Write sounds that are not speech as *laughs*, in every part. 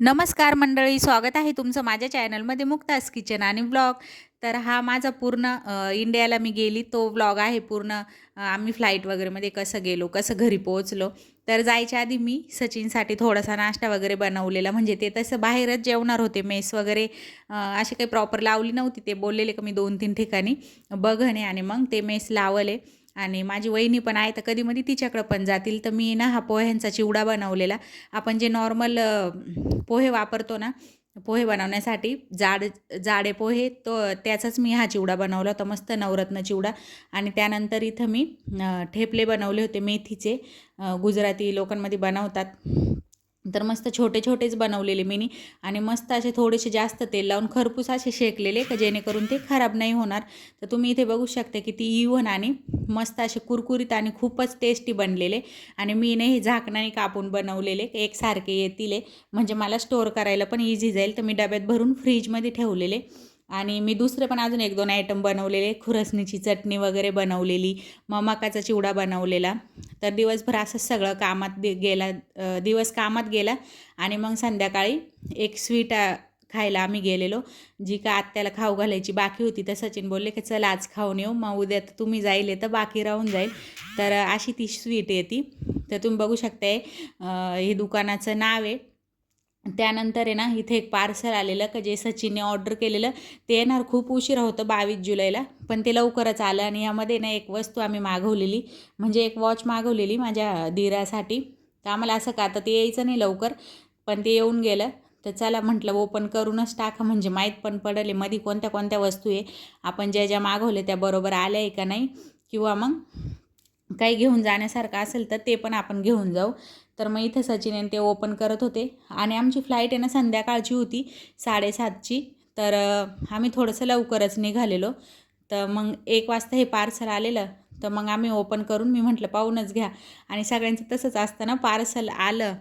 नमस्कार मंडळी स्वागत आहे तुमचं माझ्या चॅनलमध्ये मुक्तास किचन आणि ब्लॉग तर हा माझा पूर्ण इंडियाला मी गेली तो ब्लॉग आहे पूर्ण. आम्ही फ्लाईट वगैरेमध्ये कसं गेलो कसं घरी पोहोचलो. तर जायच्या आधी मी सचिनसाठी थोडासा नाश्ता वगैरे बनवलेला. म्हणजे ते तसं बाहेरच जेवणार होते मेस वगैरे असे अशी काही प्रॉपर लावली नव्हती. ते बोललेले का मी दोन तीन ठिकाणी बघणे आणि मग ते मेस लावले. आणि माझी वहिनी पण आहे तर कधी मधी तिच्याकडं पण जातील. तर मी ना हा पोह्यांचा चिवडा बनवलेला. आपण जे नॉर्मल पोहे वापरतो ना पोहे बनवण्यासाठी जाड जाडे पोहे तो त्याचाच मी हा चिवडा बनवला होता मस्त नवरत्न चिवडा. आणि त्यानंतर इथं मी ठेपले बनवले होते मेथीचे. गुजराती लोकांमध्ये बनवतात. तर मस्त छोटे छोटेच बनवलेले मिनी. आणि मस्त असे थोडेसे जास्त तेल लावून खरपूस असे शेकलेले का जेणेकरून ते खराब नाही होणार. तर तुम्ही इथे बघू शकता ती इव्हन आणि मस्त असे कुरकुरीत आणि खूपच टेस्टी बनलेले. आणि मी नाही हे झाकणाने कापून बनवलेले एकसारखे येतील म्हणजे मला स्टोअर करायला पण इझी जाईल. तर मी डब्यात भरून फ्रीजमध्ये ठेवलेले. आणि मी दुसरे पण अजून एक दोन आयटम बनवलेले खुरसणीची चटणी वगैरे बनवलेली मग मकाचा चिवडा बनवलेला. तर दिवसभर असंच सगळं कामात दि गेला दिवस कामात गेला. आणि मग संध्याकाळी एक स्वीट खायला आम्ही गेलेलो. जी का आत्याला खाऊ घालायची बाकी होती तर सचिन बोलले की चल आज खाऊन येऊ. मग उद्या तर तुम्ही जाईल तर बाकी राहून जाईल. तर अशी ती स्वीट येते तर तुम्ही बघू शकताय हे दुकानाचं नाव आहे. त्यानंतर आहे ना इथे एक पार्सल आलेलं का जे सचिनने ऑर्डर केलेलं ते येणार खूप उशिरा होतं बावीस जुलैला. पण ते लवकरच आलं आणि यामध्ये ना एक वस्तू आम्ही मागवलेली. म्हणजे एक वॉच मागवलेली माझ्या दिरासाठी. तर आम्हाला असं का आता ते यायचं नाही लवकर पण ते येऊन गेलं. तर चला म्हटलं ओपन करूनच टाका. म्हणजे माहीत पण पडले मध्ये कोणत्या कोणत्या वस्तू आहे आपण ज्या ज्या मागवल्या त्या बरोबर आल्या आहे का नाही किंवा मग काही घेऊन जाण्यासारखं असेल तर ते पण आपण घेऊन जाऊ. तर मग इथं सचिन आणि ते ओपन करत होते. आणि आमची फ्लाईट आहे ना संध्याकाळची होती साडेसातची. तर आम्ही थोडंसं लवकरच निघालेलो. तर मग एक वाजता हे पार्सल आलेलं. तर मग आम्ही ओपन करून मी म्हटलं पाहूनच घ्या. आणि सगळ्यांचं तसंच असतं ना पार्सल आलं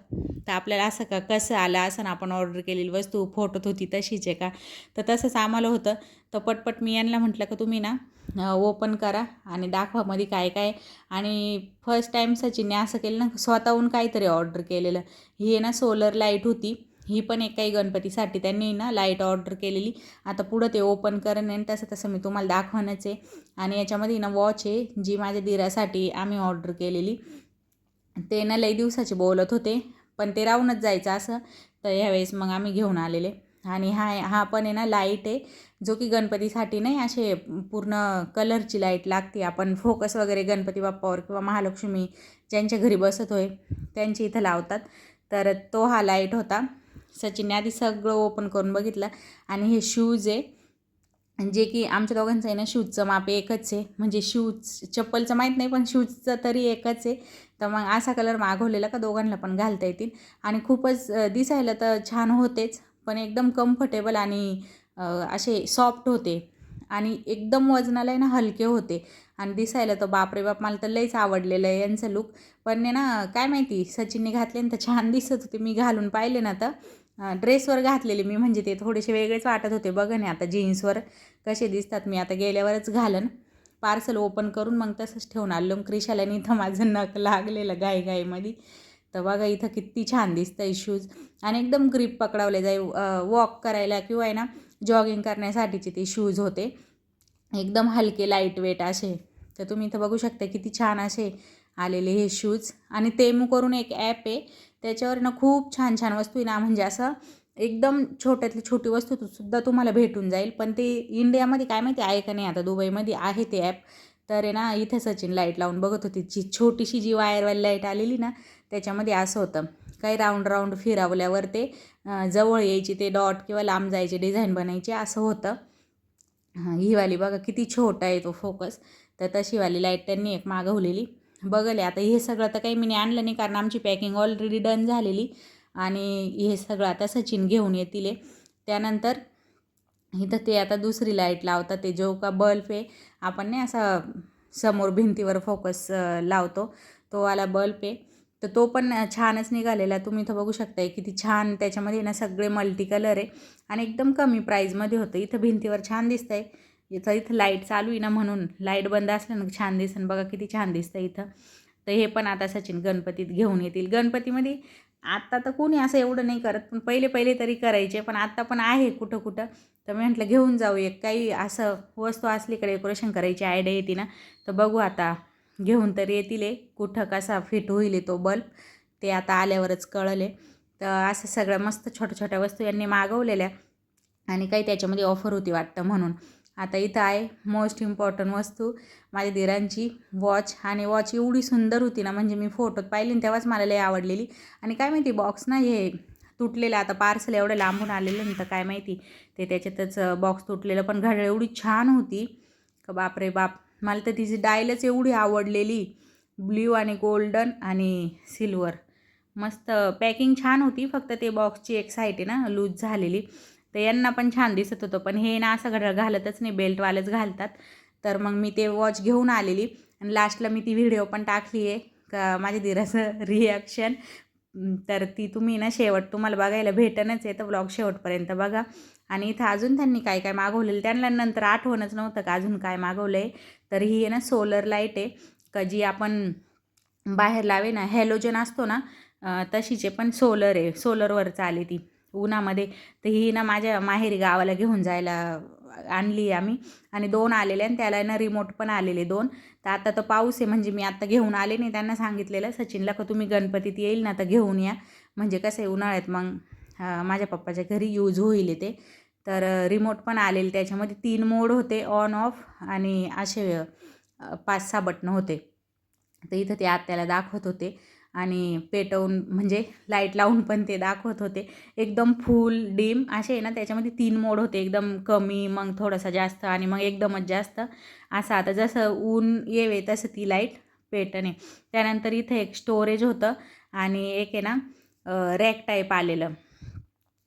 तर आपल्याला असं का कसं आलं? असं ना आपण ऑर्डर केलेली वस्तू फोटोत होती तशीच आहे का? तर तसंच आम्हाला होतं. तर पटपट मी यांना म्हटलं का तुम्ही ना ओपन करा आणि दाखवा मध्ये काय काय. आणि फर्स्ट टाईम सचिनने असं केलं ना स्वतःहून काहीतरी ऑर्डर केलेलं. ही आहे ना सोलर लाइट होती. ही पण एक काही गणपतीसाठी त्यांनी ना लाइट ऑर्डर केलेली. आता पुढं ते ओपन करेन आणि तसं तसं मी तुम्हाला दाखवणंच आहे. आणि याच्यामध्ये ना वॉच आहे जी माझ्या दिरासाठी आम्ही ऑर्डर केलेली. ते ना लई दिवसाचे बोलत होते पण ते राहूनच जायचं असं. तर ह्यावेळेस मग आम्ही घेऊन आलेले. आणि हा हा पण आहे ना लाइट आहे जो की गणपतीसाठी नाही असे पूर्ण कलरची लाइट लागते. आपण फोकस वगैरे गणपती बाप्पावर किंवा महालक्ष्मी ज्यांच्या घरी बसत होय त्यांची इथं लावतात. तर तो हा लाइट होता. सचिनने आधी सगळं ओपन करून बघितलं. आणि हे शूज आहे. जे की आमच्या दोघांचं आहे ना शूजचं माप एकच आहे. म्हणजे शूज चप्पलचं माहीत नाही पण शूजचं तरी एकच आहे. तर मग असा कलर मागवलेला का दोघांना पण घालता येतील. आणि खूपच दिसायला तर छान होतेच. पण एकदम कम्फर्टेबल आणि असे सॉफ्ट होते. आणि एकदम वजनाला आहे ना हलके होते. आणि दिसायला तर बापरे बाप मला तर लईच आवडलेलं आहे यांचं लुक पण ना काय माहिती सचिनने घातले ना तर छान दिसत होते. मी घालून पाहिले ना तर. ड्रेसवर घातलेले मी म्हणजे ते थोडेसे वेगळेच वाटत होते. बघा ना आता जीन्सवर कसे दिसतात. मी आता गेल्यावरच घालन. पार्सल ओपन करून मग तसंच ठेवून आलो. क्रिशाल्याने इथं माझं नख लागलेलं गाईगाईमध्ये तर बघा इथं किती छान दिसतं शूज आणि एकदम ग्रीप पकडावले जाई वॉक करायला किंवा आहे ना जॉगिंग करण्यासाठीचे ते शूज होते. एकदम हलके लाइट वेट असे. तर तुम्ही इथं बघू शकता किती छान असे आलेले हे शूज आणि तेमू करून एक ॲप आहे. त्याच्यावर ना खूप छान छान वस्तू आहे ना म्हणजे असं एकदम छोट्यातली छोटी वस्तू सुद्धा तुम्हाला भेटून जाईल. पण ते इंडियामध्ये काय माहिती आहे का नाही आता दुबईमध्ये आहे ते ॲप तर आहे ना इथे सचिन लाइट लावून बघत होती. जी छोटीशी जी वायरवाली लाइट आलेली ना त्याच्यामध्ये असं होतं. काही राऊंड राऊंड फिरावल्यावर ते जवळ यायची ते डॉट किंवा लांब जायचे डिझाईन बनायचे असं होतं. ही वाली बघा किती छोटा आहे तो फोकस तर तशीवाली लाइट त्यांनी एक मागवलेली. बघले. आता हे सगळं तर काही मी आणलं नाही कारण आमची पॅकिंग ऑलरेडी डन झालेली. आणि हे सगळं आता सचिन घेऊन येतील त्यानंतर इथं ते आता दुसरी लाइट लावतात. ते जो का बल्ब आहे आपण नाही असा समोर भिंतीवर फोकस लावतो. तो वाला बल्ब आहे. तर तो पण छानच निघालेला. तुम्ही इथं बघू शकताय किती छान त्याच्यामध्ये ना सगळे मल्टी कलर आहे. आणि एकदम कमी प्राईजमध्ये होतं. इथं भिंतीवर छान दिसतंय. इथं इथं लाइट चालू आहे ना म्हणून लाइट बंद असलं ना छान दिसन. बघा किती छान दिसतं इथं. तर हे पण आता सचिन गणपतीत घेऊन येतील. गणपतीमध्ये आत्ता तर कोणी असं एवढं नाही करत पण पहिले पहिले तरी करायचे पण आत्ता पण आहे कुठं कुठं. तर मी म्हटलं घेऊन जाऊ एक. काही असं वस्तू असली इकडे डेकोरेशन करायची आयडिया येते ना तर बघू आता. घेऊन तर येतील कुठं कसा फिट होईल तो बल्ब ते आता आल्यावरच कळले. तर असं सगळ्या मस्त छोट्या छोट्या वस्तू यांनी मागवलेल्या आणि काही त्याच्यामध्ये ऑफर होती वाटतं म्हणून. आता इथं आहे मोस्ट इम्पॉर्टंट वस्तू. माझ्या दिरांची वॉच आणि वॉच एवढी सुंदर होती ना म्हणजे मी फोटोत पाहिली तेव्हाच मला लई आवडलेली. आणि काय माहिती बॉक्स ना हे तुटलेलं आता पार्सल एवढं लांबून आलेलं नंतर तर काय माहिती ते त्याच्यातच बॉक्स तुटलेलं पण घड्याळ एवढी छान होती. का बापरे बाप मला तर तिची डायलच एवढी आवडलेली. ब्ल्यू आणि गोल्डन आणि सिल्वर मस्त पॅकिंग छान होती फक्त ते बॉक्सची एक साईट आहे ना लूज झालेली. तर यांना पण छान दिसत होतं. पण हे ना असं घड घालतच नाही बेल्टवालेच घालतात. तर मग मी ते वॉच घेऊन आलेली आणि लास्टला मी ती व्हिडिओ पण टाकली आहे. का माझ्या दिराचं *laughs* रिॲक्शन तर ती तुम्ही ना शेवट तुम्हाला बघायला भेटणच आहे. तर ब्लॉग शेवटपर्यंत बघा. आणि इथं अजून त्यांनी काय काय मागवलेलं त्यांना नंतर आठवणच नव्हतं का अजून काय मागवलं आहे तर ही आहे ना सोलर लाइट आहे. का जी आपण बाहेर लावे ना हॅलोजन असतो ना तशीचे पण सोलर आहे. सोलरवर चाले ती. उन्हामध्ये तर ही ना माझ्या माहेरी गावाला घेऊन जायला आणली आम्ही. आणि दोन आलेले आणि त्याला ना रिमोट पण आलेले दोन. तर आता तर पाऊस आहे म्हणजे मी आत्ता घेऊन आले नाही. त्यांना सांगितलेलं सचिनला का तुम्ही गणपतीत येईल ना तर घेऊन या. म्हणजे कसं आहे उन्हाळ्यात मग माझ्या पप्पाच्या घरी यूज होईल ते. तर रिमोट पण आलेले त्याच्यामध्ये. तीन मोड होते ऑन ऑफ आणि असे पाच सहा बटणं होते. तर इथं ते आत्याला दाखवत होते. आणि पेटवून म्हणजे लाइट लावून पण ते दाखवत होते. एकदम फुल डीम असे आहे ना त्याच्यामध्ये तीन मोड होते. एकदम कमी मग थोडासा जास्त आणि मग एकदमच जास्त. असं आता जसं ऊन येवे तसं ती लाइट पेटणे त्यानंतर इथे एक स्टोरेज होतं आणि एक आहे ना रॅक टाईप आलेलं.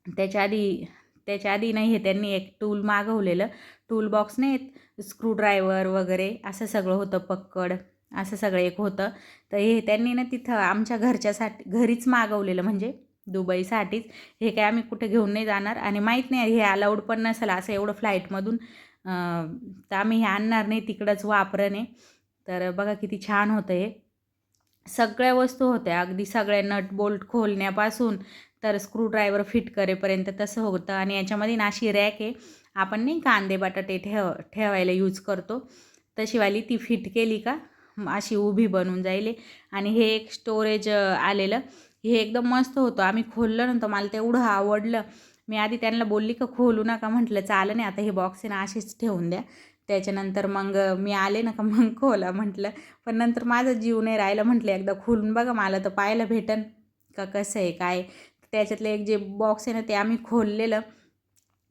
त्याच्या आधी त्याच्या आधी नाही हे त्यांनी एक टूल मागवलेलं. टूल बॉक्स नाही स्क्रूड्रायव्हर वगैरे असं सगळं होतं पक्कड. असं सगळं एक होतं. तर हे त्यांनी ना तिथं आमच्या घरच्यासाठी घरीच मागवलेलं म्हणजे दुबईसाठीच. हे काय आम्ही कुठे घेऊन नाही जाणार आणि माहीत नाही हे अलाउड पण नसेल असं एवढं फ्लाईटमधून तर आम्ही हे आणणार नाही तिकडंच वापरणे. तर बघा किती छान होतं हे. सगळ्या वस्तू होत्या. अगदी सगळ्या नट बोल्ट खोलण्यापासून तर स्क्रूड्रायव्हर फिट करेपर्यंत तसं होतं. आणि याच्यामध्ये नाशी रॅक आहे. आपण नाही कांदे बटाटे ठेव ठेवायला यूज करतो. तशीवाली ती फिट केली का? अशी उभी बनून जाईल आणि हे एक स्टोरेज आलेलं. हे एकदम मस्त होतं. आम्ही खोललं नंतर मला तेवढं आवडलं. मी आधी त्यांना बोलली का खोलू नका? म्हटलं चालं नाही आता हे बॉक्स आहे ना असेच ठेवून द्या. त्याच्यानंतर मग मी आले ना का मग खोला म्हटलं. पण नंतर माझा जीव नाही राहिलं म्हटलं एकदा खोलून बघा मला तर पाहायला भेटन. का कसं आहे काय? त्याच्यातलं एक जे बॉक्स आहे ना ते आम्ही खोललेलं.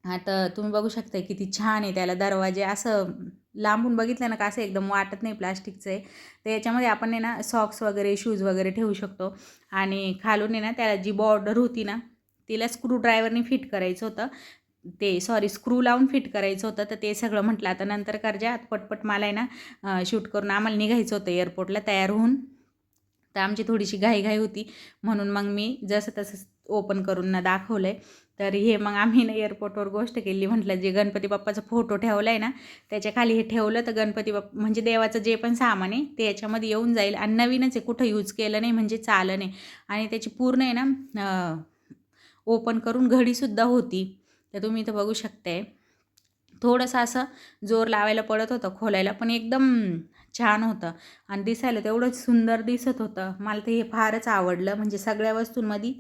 आता तुम्ही बघू शकता किती छान आहे त्याला दरवाजे. असं लांबून बघितलं ना का असं एकदम वाटत नाही प्लास्टिकचं. आहे तर याच्यामध्ये आपण आहे ना सॉक्स वगैरे शूज वगैरे ठेवू शकतो. आणि खालून आहे ना त्याला जी बॉर्डर होती ना तिला स्क्रूड्रायव्हरनी फिट करायचं होतं. ते सॉरी स्क्रू लावून फिट करायचं होतं. तर ते सगळं म्हटलं. आता नंतर करजा पटपट मला आहे ना शूट करून आम्हाला निघायचं होतं एअरपोर्टला तयार होऊन. तर आमची थोडीशी घाईघाई होती. म्हणून मग मी जसं तसं ओपन करून ना दाखवलं आहे तर हे मग आम्ही ना एअरपोर्टवर गोष्ट केली. म्हटलं जे गणपती बाप्पाचा फोटो ठेवला आहे ना त्याच्याखाली हे ठेवलं तर गणपती बाप्पा म्हणजे देवाचं जे पण सामान आहे ते याच्यामध्ये येऊन जाईल. आणि नवीनच आहे कुठं यूज केलं नाही म्हणजे चालं नाही. आणि त्याची पूर्ण आहे ना ओपन करून घडीसुद्धा होती. तर तुम्ही इथं बघू शकताय. थोडंसं असं जोर लावायला पडत होतं खोलायला पण एकदम छान होतं. आणि दिसायला तेवढंच सुंदर दिसत होतं. मला ते हे फारच आवडलं. म्हणजे सगळ्या वस्तूंमध्ये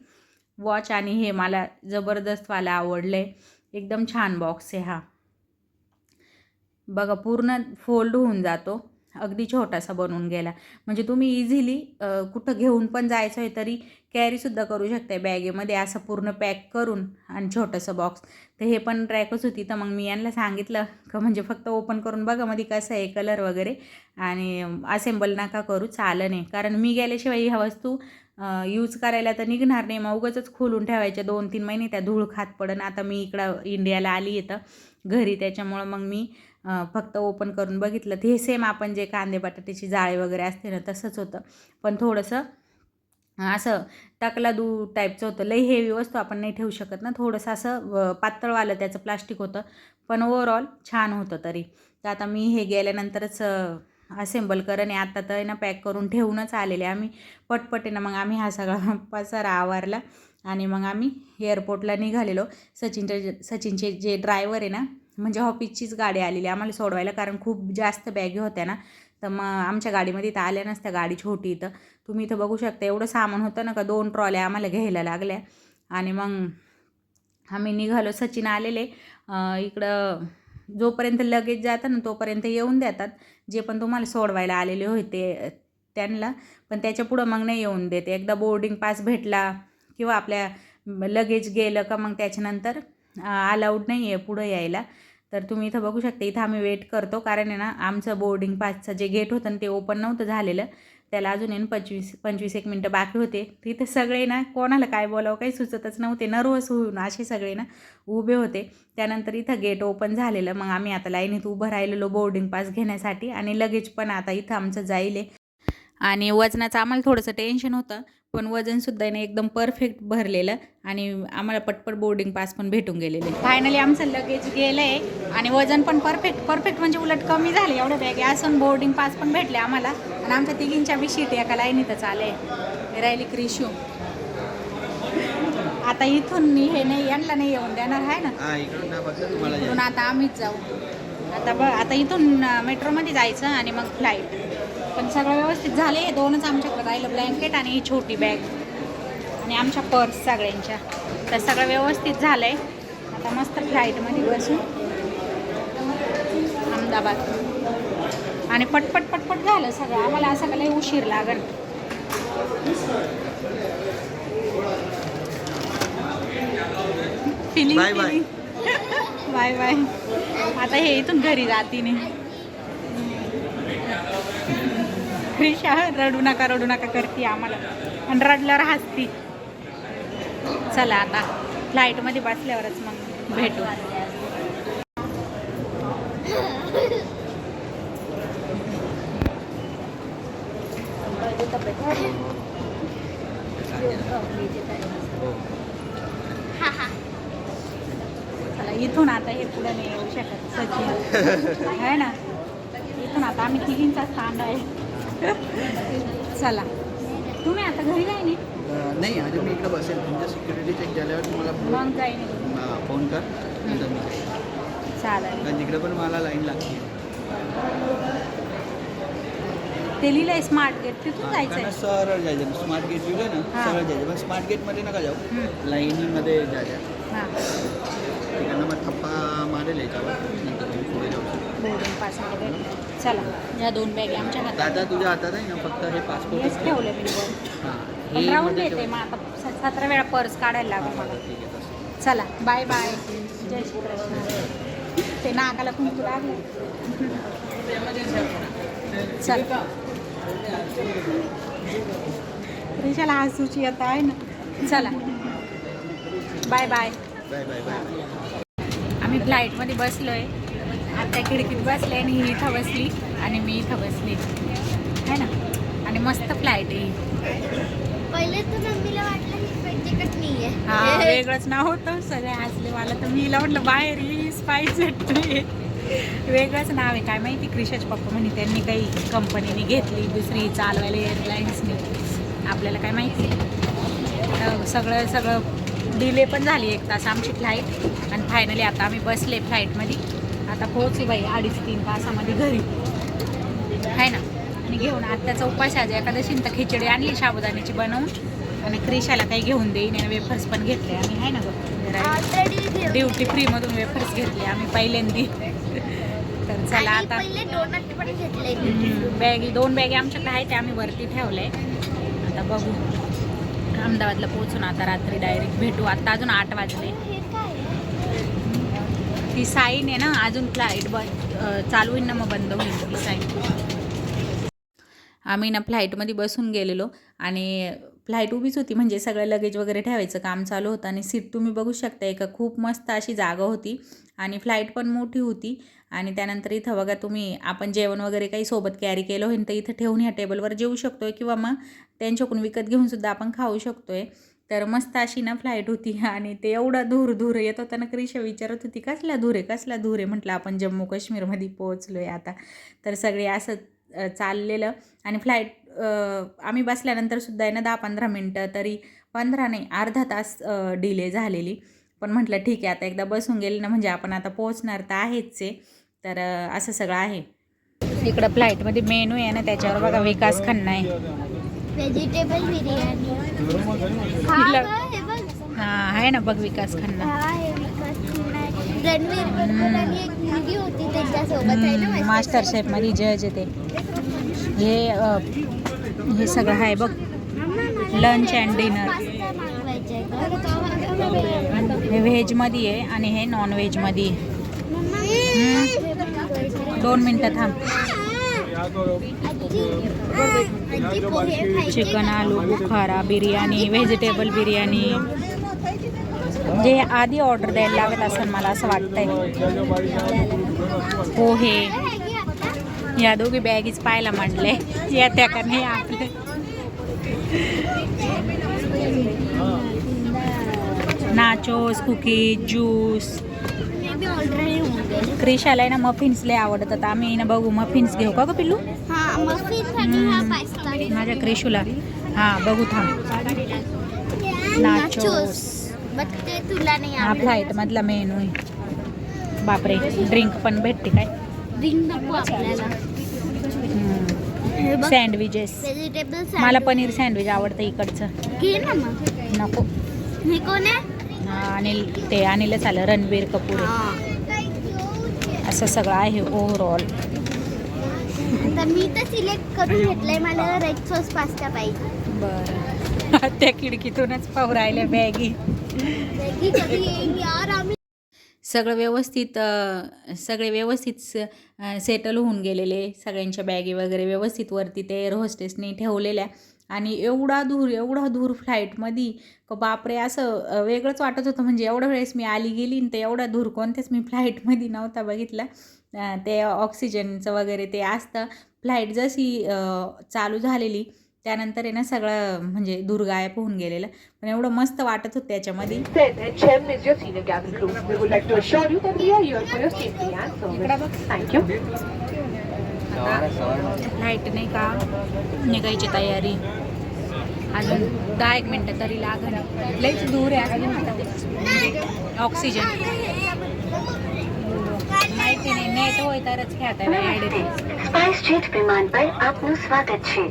वॉच आणि हे मला जबरदस्तवाला आवडलं. आहे एकदम छान बॉक्स आहे हा. बघा पूर्ण फोल्ड होऊन जातो. अगदी छोटासा बनवून गेला. म्हणजे तुम्ही इझिली कुठं घेऊन पण जायचं आहे तरी कॅरीसुद्धा करू शकता बॅगेमध्ये असं पूर्ण पॅक करून आणि छोटंसं बॉक्स तर हे पण ट्रॅकच होती. तर मग मी यांना सांगितलं का म्हणजे फक्त ओपन करून बघा मध्ये कसं आहे कलर वगैरे आणि असेंबल नका करू. चालं नाही. कारण मी गेल्याशिवाय ह्या वस्तू यूज करायला तर निघणार नाही. मग उगाच खोलून ठेवायच्या दोन तीन महिने त्या धूळ खात पडन. आता मी इकडं इंडियाला आली येतं घरी. त्याच्यामुळं मग मी फक्त ओपन करून बघितलं. ते सेम आपण जे कांदे बटाट्याची जाळे वगैरे असते ना तसंच होतं. पण थोडंसं असं टकला दू टाईपचं होतं. लई हेवी वस्तू आपण नाही ठेवू शकत ना. थोडंसं असं पातळवालं त्याचं प्लास्टिक होतं. पण ओवरऑल छान होतं तरी. तर आता मी हे गेल्यानंतरच असेंबल कर आणि आता तर ना पॅक करून ठेवूनच आलेले आम्ही. पटपटे ना मग आम्ही हा सगळा *laughs* पसारा आवारला आणि मग आम्ही एअरपोर्टला निघालेलो. सचिनचे सचिनचे जे ड्रायव्हर आहे ना म्हणजे ऑफिसचीच गाडी आलेली. आम्हाला सोडवायला कारण खूप जास्त बॅगी होत्या ना. तर मग आमच्या गाडीमध्ये इथं आल्या नसत्या गाडी छोटी इथं. तुम्ही इथं बघू शकता एवढं सामान होतं ना का दोन ट्रॉल्या आम्हाला घ्यायला लागल्या. आणि मग आम्ही निघालो. सचिन आलेले. इकडं जोपर्यंत लगेच जातं ना तोपर्यंत येऊन देतात. जे पण तुम्हाला सोडवायला आलेले होते त्यांना. पण त्याच्या पुढं मग नाही येऊन देत. एकदा बोर्डिंग पास भेटला किंवा आपल्या लगेज गेलं का मग त्याच्यानंतर अलाउड नाही आहे पुढं यायला. तर तुम्ही इथं बघू शकता इथं आम्ही वेट करतो. कारण आहे ना आमचं बोर्डिंग पासचं जे गेट होतं ना ते ओपन नव्हतं झालेलं. त्याला अजून आहे पंचवीस पंचवीस एक मिनटं बाकी होते. तिथे सगळे ना कोणाला काय बोलावं काही सुचतच नव्हते. नर्वस होऊन असे सगळे ना उभे होते. त्यानंतर इथं गेट ओपन झालेलं. मग आम्ही आता लाईनीत उभं राहिलेलो बोर्डिंग पास घेण्यासाठी आणि लगेच पण आता इथं आमचं जाईल आहे. आणि वजनाचं आम्हाला थोडंसं टेन्शन होतं. पण वजनसुद्धा आहे ना एकदम परफेक्ट भरलेलं. आणि आम्हाला पटपट बोर्डिंग पास पण भेटून गेलेले. फायनली आमचं लगेज गेलं आहे आणि वजन पण परफेक्ट परफेक्ट म्हणजे उलट कमी झाले. एवढं बॅग असून बोर्डिंग पास पण भेटले आम्हाला. आणि आमच्या तिघींच्या बी शीट एका लाईनीतच आले. राहिली क्रिशू. आता इथून मी हे नाही यांना नाही येऊन देणार आहे ना? इकडून आता आम्हीच जाऊ. आता बघ आता इथून मेट्रोमध्ये जायचं आणि मग फ्लाईट पण सगळं व्यवस्थित झाले दोनच आमच्याकडे राहिलं ब्लँकेट आणि ही छोटी बॅग आणि आमच्या पर्स सगळ्यांच्या. तर सगळं व्यवस्थित झालं आहे आता मस्त फ्लाईटमध्ये बसून अहमदाबाद. आणि पटपट पटपट झालं सगळं. आम्हाला असं का लई उशीर लागल. फिलिंग. बाय बाय आता हे इथून घरी जाती नाही क्रिशा रडू नका रडू नका करते आम्हाला. आणि रडल्यावर हसती. चला आता. फ्लाईटमध्ये बसल्यावरच मग भेटू हो. चला इथून आता हे पुढे नाही येऊ शकत सचिन आहे ना इथून आता आम्ही तिघींचा स्थान आहे चला. तुम्ही आता घरी जाय नाही नाही अजून मी इकडे बसेल. तुमच्या सिक्युरिटी चेक झाल्यावर तुम्हाला मग जाई नाही. फोन कर. नंतर मी जाईन. चालेल. कारण तिकडे पण मला लाईन लागते. ते लिहिलंय स्मार्ट गेट तिथून कारण सरळ जायचं. स्मार्ट गेट लिहिलं हा. ना? सरळ जायचं. पण स्मार्ट गेटमध्ये नका जाऊ. हम्म. लाईनीमध्ये जायचं हां. तिकडनं मग थप्पा मारेल याच्यावर. चला या दोन बॅगे आमच्या हातात. दादा तुझ्या हातात आहे ना? फक्त हे हेच पासपोर्ट ठेवले मी वर पण राहून देते ठेव. मग आता स- सतरा वेळा पर्स काढायला लागेल मला. चला बाय बाय जय श्री कृष्ण ते नाकाला कुंकू लागले चल. रिशाला हसूची आता आहे ना. चला. Bye bye bye bye bye आम्ही फ्लाईटमध्ये बसलो आहे आता खिडकीत बसले आणि ही इथं बसली आणि मी इथं बसली. है ना? आणि मस्त फ्लाईट आहे ही. पहिले तर मम्मीला वाटलं ही जॅकेट नाही हा आहे वेगळंच नाव होतं. सगळे हसले मला तर मी म्हटलं बाहेर ही वेगळंच नाव आहे. काय माहिती क्रिशाच पप्पा म्हणे त्यांनी काही कंपनीने घेतली दुसरी चालवायला एअरलाईन्सने आपल्याला काय माहिती? तर सगळं सगळं डिले पण झाली एक तास आमची फ्लाईट आणि फायनली आता आम्ही बसले फ्लाईटमध्ये आता पोहोचू बाई अडीच तीन तासामध्ये घरी. आहे ना? आणि घेऊन आत्याचा उपास आज एकादशी तर खिचडी आणली साबुदाण्याची बनवून. आणि क्रिशाला काही घेऊन देईन आणि वेफर्स पण घेतले. आम्ही आहे ना ऑलरेडी ड्युटी फ्रीमधून वेफर्स घेतले. आम्ही पहिल्यांदी. तर चला आता बॅगी दोन बॅगी आमच्याकडे आहेत ते आम्ही वरती ठेवले आता बघू. अहमदाबादला पोहोचून आता रात्री डायरेक्ट भेटू. आता अजून आठ वाजले. ही ती साईन आहे ना अजून फ्लाईट बंद चालू होईल ना मग बंद होईल ही साईन. आम्ही ना फ्लाईटमध्ये बसून गेलेलो आणि फ्लाईट उभीच होती म्हणजे सगळं लगेज वगैरे ठेवायचं काम चालू होतं आणि सीट तुम्ही बघू शकता एका खूप मस्त अशी जागा होती आणि फ्लाईट पण मोठी होती आणि त्यानंतर इथं बघा तुम्ही आपण जेवण वगैरे काही सोबत कॅरी केलं होईल तर इथं ठेवून ह्या टेबलवर जेवू शकतो आहे किंवा मग त्यांच्याकडून विकत घेऊन सुद्धा आपण खाऊ शकतो आहे तर मस्त अशी ना फ्लाईट होती *laughs* आणि ते एवढा धूर धूर येत होता ना क्रिशा विचारत होती कसला धूर आहे कसला धूर आहे? म्हटलं आपण जम्मू काश्मीरमध्ये पोहोचलो आहे आता. तर सगळे असं चाललेलं आणि फ्लाईट आम्ही बसल्यानंतर सुद्धा आहे ना दहा पंधरा मिनटं तरी पंधरा नाही अर्धा तास डिले झालेली. पण म्हटलं ठीक आहे आता एकदा बसून गेले ना म्हणजे आपण आता पोहोचणार तर आहेच आहे. तर असं सगळं आहे. इकडं फ्लाईटमध्ये मेनू आहे ना त्याच्यावर बघा विकास खन्ना आहे. व्हेजिटेबल बिर्याणी हा आहे ना बघ विकास खन्ना. रणवीर कपूर आणि एक मुलगी होती त्यांच्यासोबत आहे ना मास्टर शेफमध्ये जज आहे ते. हे हे सगळं आहे बघ. मागवायचा आहे गं. हे व्हेजमध्ये आहे आणि हे नॉन व्हेजमध्ये. दोन मिनटं थांब. चिकन आलू बुखारा बिर्याणी व्हेजिटेबल बिर्याणी. जे आधी ऑर्डर द्यायला लागत असेल मला असं वाटतंय. हो, पोहे या दोघी बॅगीच पाहायला म्हटले या त्या का नाही आपले नाचोस कुकीज ज्यूस क्रिशाला आहे ना मफिन्स लय आवडतात. आम्ही ना बघू मफिन्स घेऊ. का ग पिल्लू? माझ्या क्रिशूला. हां बघू थांब. नाचोस बट ते तुला नाही हा आवडत फ्लाईटमधला मेनू आहे बापरे ड्रिंक पण भेटते काय? सँडविचेस मला पनीर सँडविच आवडतं इकडचं. नको. आहे? अनिल ते अनिलच आलं रणबीर कपूर. आहे. असं सगळं आहे ओव्हरऑल तर मी तर सिलेक्ट करून घेतलंय मला रेड सॉस पास्ता पाहिजे. बरं. *laughs* त्या खिडकीतूनच पाहू राहिल्या बॅगी मॅगी कधी येईल यार आम्ही. सगळं व्यवस्थित सगळे व्यवस्थित सेटल होऊन गेलेले. सगळ्यांच्या बॅगी वगैरे व्यवस्थित वरती ते एअर होस्टेसनी ठेवलेल्या. आणि एवढा दूर एवढा दूर फ्लाईटमध्ये क बापरे असं वेगळंच वाटत होतं. म्हणजे एवढ्या वेळेस मी आली गेली न ते एवढा दूर कोणत्याच मी फ्लाईटमध्ये नव्हता बघितला. ते ऑक्सिजनचं वगैरे ते असतं. फ्लाईट जशी चालू झालेली त्यानंतर आहे ना सगळं म्हणजे दूर गायब होऊन गेलेलं. पण एवढं मस्त वाटत होतं त्याच्यामध्ये. फ्लाईट नाही का? निघायची तयारी. अजून दहा एक मिनटं तरी लागणार. लईच दूर आहे अजून. म्हणजे ऑक्सिजन માહિતી નહીં નેટ હોય ત્યારે જ ખ્યાત આવે એડથી સ્પાઇસ જેટ વિમાન પર આપનું સ્વાગત છે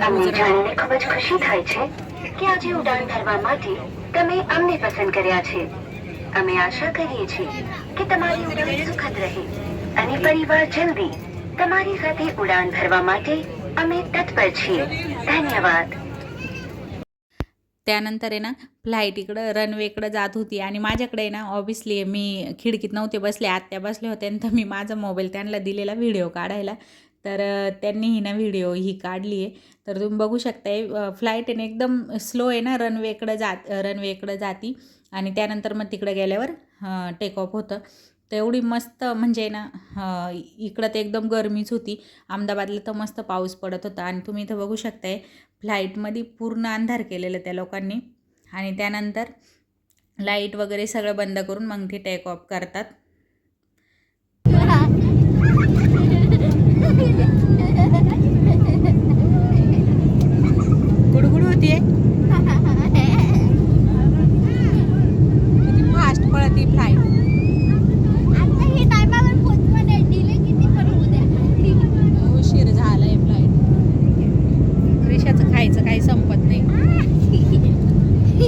અમને જાણીને ખૂબ જ ખુશી થાય છે કે આજે ઉડાન ભરવા માટે તમે અમને પસંદ કર્યા છે અમે આશા કરીએ છીએ કે તમારી ઉડાન સુખદ રહે અને પરિવાર જલ્દી તમારી સાથે ઉડાન ભરવા માટે અમે તત્પર છીએ ધન્યવાદ त्यानंतर आहे ना फ्लाईट इकडं रनवेकडं जात होती. आणि माझ्याकडे आहे ना ऑब्विसली मी खिडकीत नव्हते बसले. आत्या बसले होते आणि तर मी माझा मोबाईल त्यांना दिलेला व्हिडिओ काढायला. तर त्यांनी ही ना व्हिडिओ ही काढली आहे. तर तुम्ही बघू शकताय फ्लाईट आहे ना एकदम स्लो आहे ना रनवेकडं जात रनवेकडं जाती. आणि त्यानंतर मग तिकडं गेल्यावर टेक ऑफ होतं. तर एवढी मस्त म्हणजे ना इकडं तर एकदम गरमीच होती. अहमदाबादला तर मस्त पाऊस पडत होता. आणि तुम्ही इथं बघू शकताय फ्लाईटमध्ये पूर्ण अंधार केलेलं त्या लोकांनी. आणि त्यानंतर लाइट वगैरे सगळं बंद करून मग ते टेक ऑफ करतात. गुडगुड होतीये किती फास्ट पळती फ्लाईट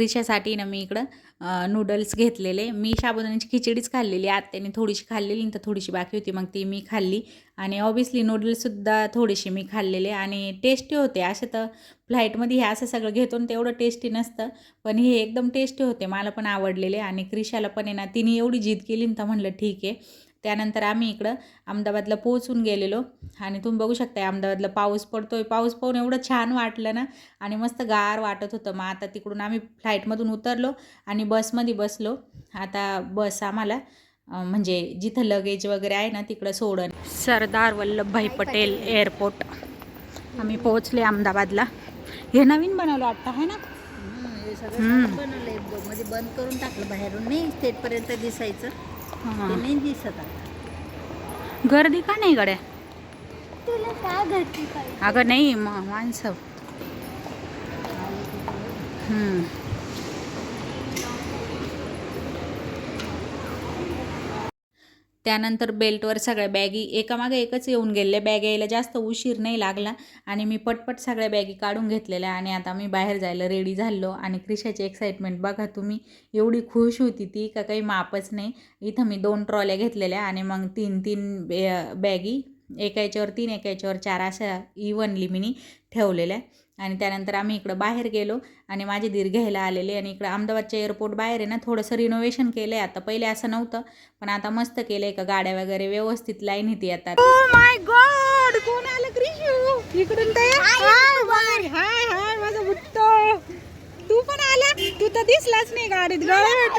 क्रिशासाठी ना मी इकडं नूडल्स घेतलेले. मी साबुदाण्याची खिचडीच खाल्लेली. आत्याने थोडीशी खाल्लेली तर थोडीशी बाकी होती मग ती मी खाल्ली. आणि ऑबियसली नूडल्ससुद्धा थोडेसे मी खाल्लेले आणि टेस्टी होते. असे तर फ्लाईटमध्ये हे असं सगळं घेतो आणि तेवढं टेस्टी नसतं. पण हे एकदम टेस्टी होते मला पण आवडलेले. आणि क्रिशाला पण आहे ना तिने एवढी जिद केली ना तर म्हणलं ठीक आहे. त्यानंतर आम्ही इकडं अहमदाबादला पोहोचून गेलेलो. आणि तुम्ही बघू शकता अहमदाबादला पाऊस पडतोय. पाऊस पाहून एवढं छान वाटलं ना. आणि मस्त गार वाटत होतं. मग आता तिकडून आम्ही फ्लाईटमधून उतरलो आणि बसमध्ये बसलो. आता बस आम्हाला म्हणजे जिथं लगेज वगैरे आहे ना तिकडं सोडन. सरदार वल्लभभाई पटेल एअरपोर्ट. आम्ही पोहोचले अहमदाबादला. हे नवीन बनवलं वाटतं आहे ना? हे सगळं हम्म. सामान बनवलंय. ब- मध्ये बंद करून टाकलं बाहेरून. नाही स्टेटपर्यंत दिसायचं. ते. नाही दिसत आता गर्दी का नाही गड्या तुला का घरची पाहिजे अगं नाही म माणसं हम्म. त्यानंतर बेल्टवर सगळ्या बॅगी एकामागे एकच येऊन गेलेल्या बॅग यायला जास्त उशीर नाही लागला आणि मी पटपट सगळ्या बॅगी काढून घेतलेल्या आणि आता मी बाहेर जायला रेडी झालो आणि क्रिशाची एक्साइटमेंट बघा तुम्ही. एवढी खुश होती ती का काही मापच नाही. इथं मी दोन ट्रॉल्या घेतलेल्या आणि मग तीन तीन बॅगी एका याच्यावर तीन एका याच्यावर चार अशा इवनली मी ठेवलेल्या. आणि त्यानंतर आम्ही इकडं बाहेर गेलो आणि माझे दीर घ्यायला आलेले आणि इकडं अहमदाबादच्या एअरपोर्ट बाहेर आहे ना थोडंसं रिनोव्हेशन केलं आहे आता पहिले असं नव्हतं पण आता मस्त केलं आहे का गाड्या वगैरे व्यवस्थित लाईन इथे येतात माय गॉड कोण आलं क्रिशू? इकडून हाय हाय माझा बुट्टो. तू पण आला? तू तर दिसलाच नाही गाडीत. गळे भेट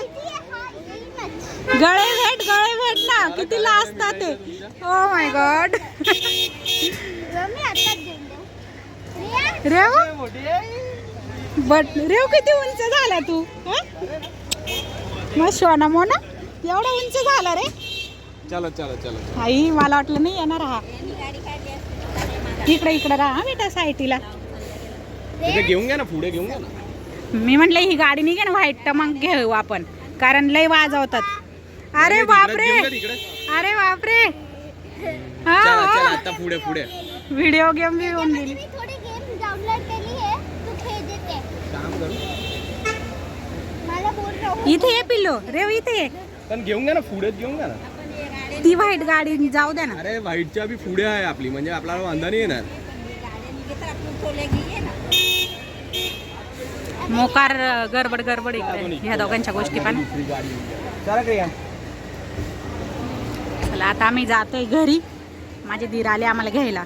गळे भेट गळे भेट ना. किती लाजतात ते. ओ माय गॉड मी आताच घेऊन देऊ रेव बट रेव किती उंच झाला तू हं? मग शोना मोना एवढा उंच झाला रे. चलो चलो चलो. आई मला वाटलं नाही येणार हा. इकडे इकडे राहा बेटा सायटीला. घेऊन घ्या ना पुढे घेऊन घ्या ना. मी म्हटलं ही गाडी निघे ना व्हाईट तर मग घेऊ आपण. कारण लय वाजवतात. अरे बापरे. अरे बापरे. आता पुढे पुढे. व्हिडिओ गेम बी येऊन गेली मी थोडी गेम डाउनलोड केली आहे तू खेळ देते काम करू मला बोल राहू इथे ये पिल्लो. रेव इथे ये. पण घेऊन घ्या ना पुढेच घेऊन घ्या ना. ती व्हाईट गाडी जाऊ द्या ना. अरे व्हाईटच्या बी पुढे आहे आपली म्हणजे आपल्याला वांधा नाही येणार. मोकार गडबड गडबड इकडे. ह्या दोघांच्या गोष्टी पण. दुसरी गाडी चला क्रिया. चला आता आम्ही जातोय घरी. माझे दीर आले आम्हाला घ्यायला.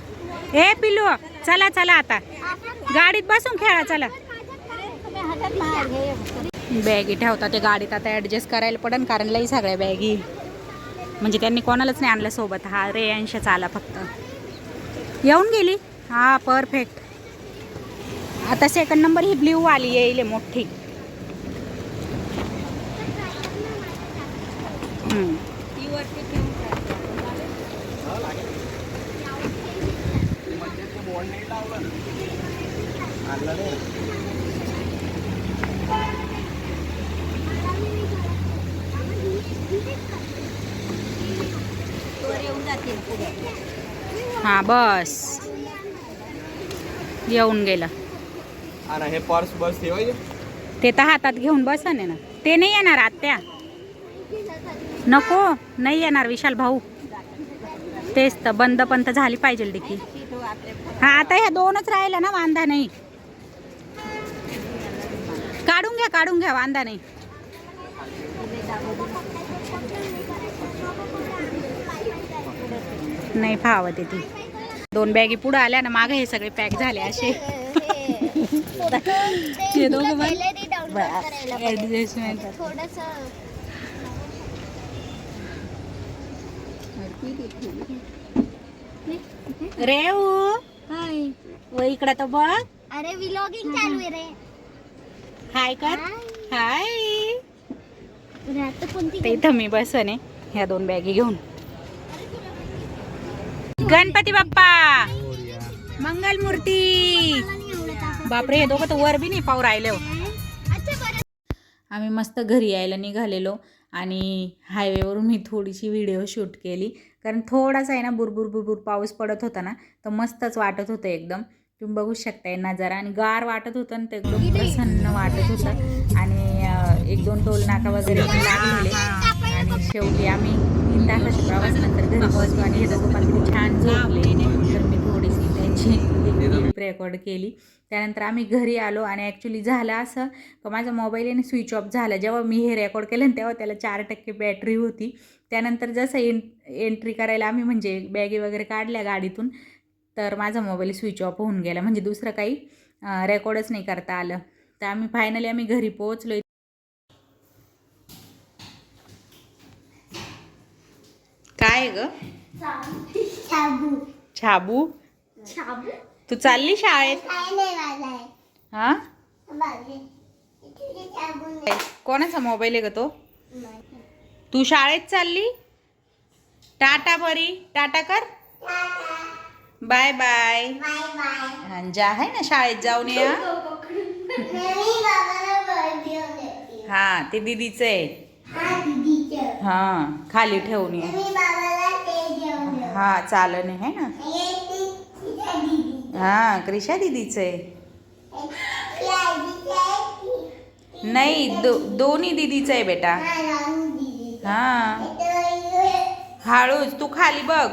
ए पिल्लू चला चला आता. गाडीत बसून खेळा चला. हातात घे बॅगी ठेवता ते गाडीत आता ॲडजस्ट करायला पडन कारण लई सगळ्या बॅगी. म्हणजे त्यांनी कोणालाच नाही आणलं सोबत. हा रे अंशच आला फक्त. येऊन गेली. हा परफेक्ट आता सेकंड नंबर ही ब्ल्यू आली येईल मोठी. हम्म. हा बस. येऊन गेलं. हे पर्स बस ते तर हातात घेऊन बसा ना. ते नाही येणार आत्या. नको नाही येणार विशाल भाऊ. तेच तर बंद पण तर झाली पाहिजे डिकी हा आता ह्या दोनच राहिल्या ना वांदा नाही. काढून घ्या काढून घ्या वांदा नाही. नाही फावत ती. दोन बॅगी पुढं आल्या ना मागे हे सगळे पॅक झाले असे. रेऊ व इकडं तर बघ. अरे व्लॉगिंग चालू आहे रे. हाय कर. हाय. इथं मी बसने ह्या दोन बॅगी घेऊन. गणपती बाप्पा. मंगल मूर्ती बापरे हे दोघं तर वर बी नाही पाहू राहिले हो. आम्ही मस्त घरी यायला निघालेलो आणि हायवेवरून मी थोडीशी व्हिडिओ शूट केली. कारण थोडासा आहे ना बुरबुर बुरबुर पाऊस पडत होता ना तर मस्तच वाटत होतं एकदम. तुम्ही बघू शकताय नजारा आणि गार वाटत होतं आणि ते एकदम प्रसन्न वाटत होतं. आणि एक दोन टोल नाका वगैरे पण लागलेले. शेवटी आम्ही. तीन तासाच्या प्रवासानंतर घरी पोहोचलो आणि हे दोघं पण किती छान झोपले. तर मी थोडीशी त्यांची रेकॉर्ड केली. त्यानंतर आम्ही घरी आलो आणि ॲक्च्युली झालं असं का माझा मोबाईल आणि स्विच ऑफ झाला. जेव्हा मी हे रेकॉर्ड केलं ना तेव्हा त्याला चार टक्के बॅटरी होती. त्यानंतर जसं एन एंट्री करायला आम्ही म्हणजे बॅगी वगैरे काढल्या गाडीतून तर माझा मोबाईल स्विच ऑफ होऊन गेला. म्हणजे दुसरं काही रेकॉर्डच नाही करता आलं. तर आम्ही फायनली आम्ही घरी पोहोचलो काय ग? छाबू. तू चालली शाळेत? हा? कोणाचा मोबाईल आहे ग तो? तू शाळेत चालली? टाटा बरी टाटा कर. Bye bye. जा आहे ना शाळेत जाऊन या हा? ते दीदीचं आहे. हा खाली ठेवून ये. मी बाबाला ते देऊन देऊ हा चालन आहे ना? हे हा क्रिशा दीदीचं आहे. नाही दो दोन्ही दीदीचं आहे बेटा. हा हा. हळूच तू खाली बघ.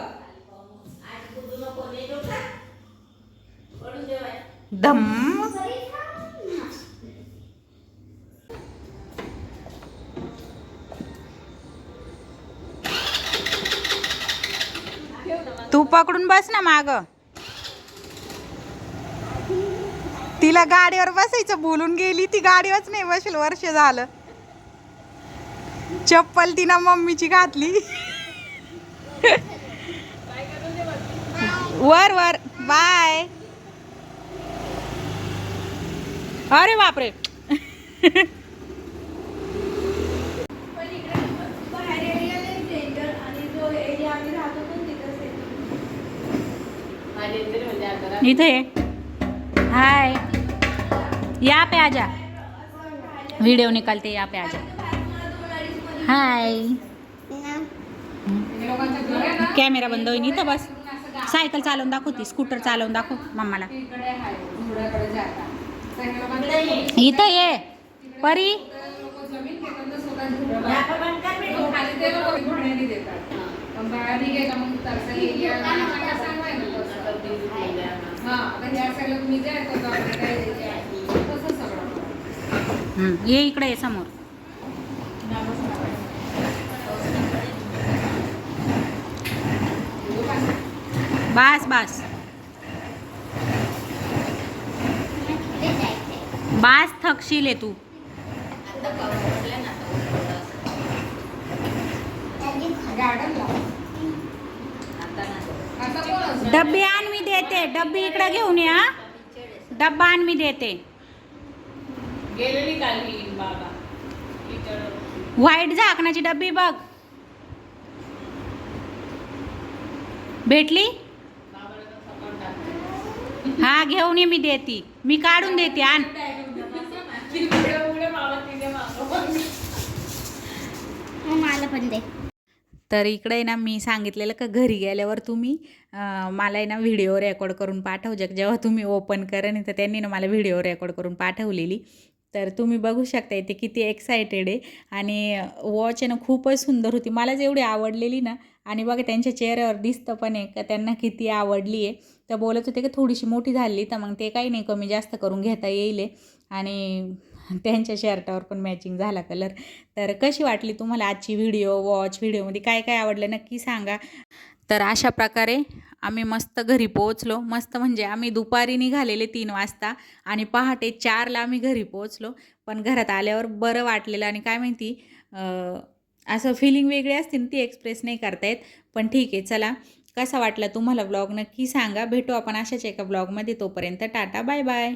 धम्म. तू पकडून बस ना माग. तिला गाडीवर बसायचं बोलून गेली ती गाडीवरच नाही बसेल वर्ष झालं. चप्पल तिनं मम्मीची घातली. वर वर बाय. अरे बापरे. इथे हाय. या पे आजा. व्हिडिओ निकालते या पे आजा. हाय. कॅमेरा बंद होईन इथं बस. सायकल चालवून दाखवती स्कूटर चालवून दाखव मम्माला इथं ये. परी. हम्म, ये इकडे ये समोर. बास बास. बास थकशील आहे तू. डब्बी आण मी देते. डब्बी इकडे घेऊन या डब्बा आण मी देते. व्हाईट झाकणाची डब्बी बघ. भेटली? हा घेऊन ये मी देते. मी काढून देते आण. *laughs* मला पण दे. तर इकडे ना मी सांगितलेलं का घरी गेल्यावर तुम्ही मला आहे ना व्हिडिओ रेकॉर्ड करून पाठव जे जेव्हा तुम्ही ओपन करा तर त्यांनी ना मला व्हिडिओ रेकॉर्ड करून पाठवलेली. तर तुम्ही बघू शकता इथे किती एक्सायटेड आहे. आणि वॉच आहे ना खूपच सुंदर होती. मलाच एवढी आवडलेली ना आणि बघा त्यांच्या चेहऱ्यावर दिसतं पण आहे का त्यांना किती आवडली आहे. तर बोलत होते की थोडीशी मोठी झाली तर मग ते काही नाही कमी जास्त करून घेता येईल आहे. आणि त्यांच्या शर्टावर पण मॅचिंग झाला कलर तर कशी वाटली तुम्हाला आजची व्हिडिओ वॉच व्हिडिओमध्ये काय काय आवडलं नक्की सांगा. तर अशा प्रकारे आम्ही मस्त घरी पोहोचलो. मस्त म्हणजे आम्ही दुपारी निघालेले तीन वाजता आणि पहाटे चारला आम्ही घरी पोहोचलो. पण घरात आल्यावर बरं वाटलेलं आणि काय माहिती असं फिलिंग वेगळी असते ना ती एक्सप्रेस नाही करता येत. पण ठीक आहे चला. कसा वाटला तुम्हाला ब्लॉग नक्की सांगा. भेटू आपण अशाच एका ब्लॉगमध्ये तोपर्यंत टाटा बाय बाय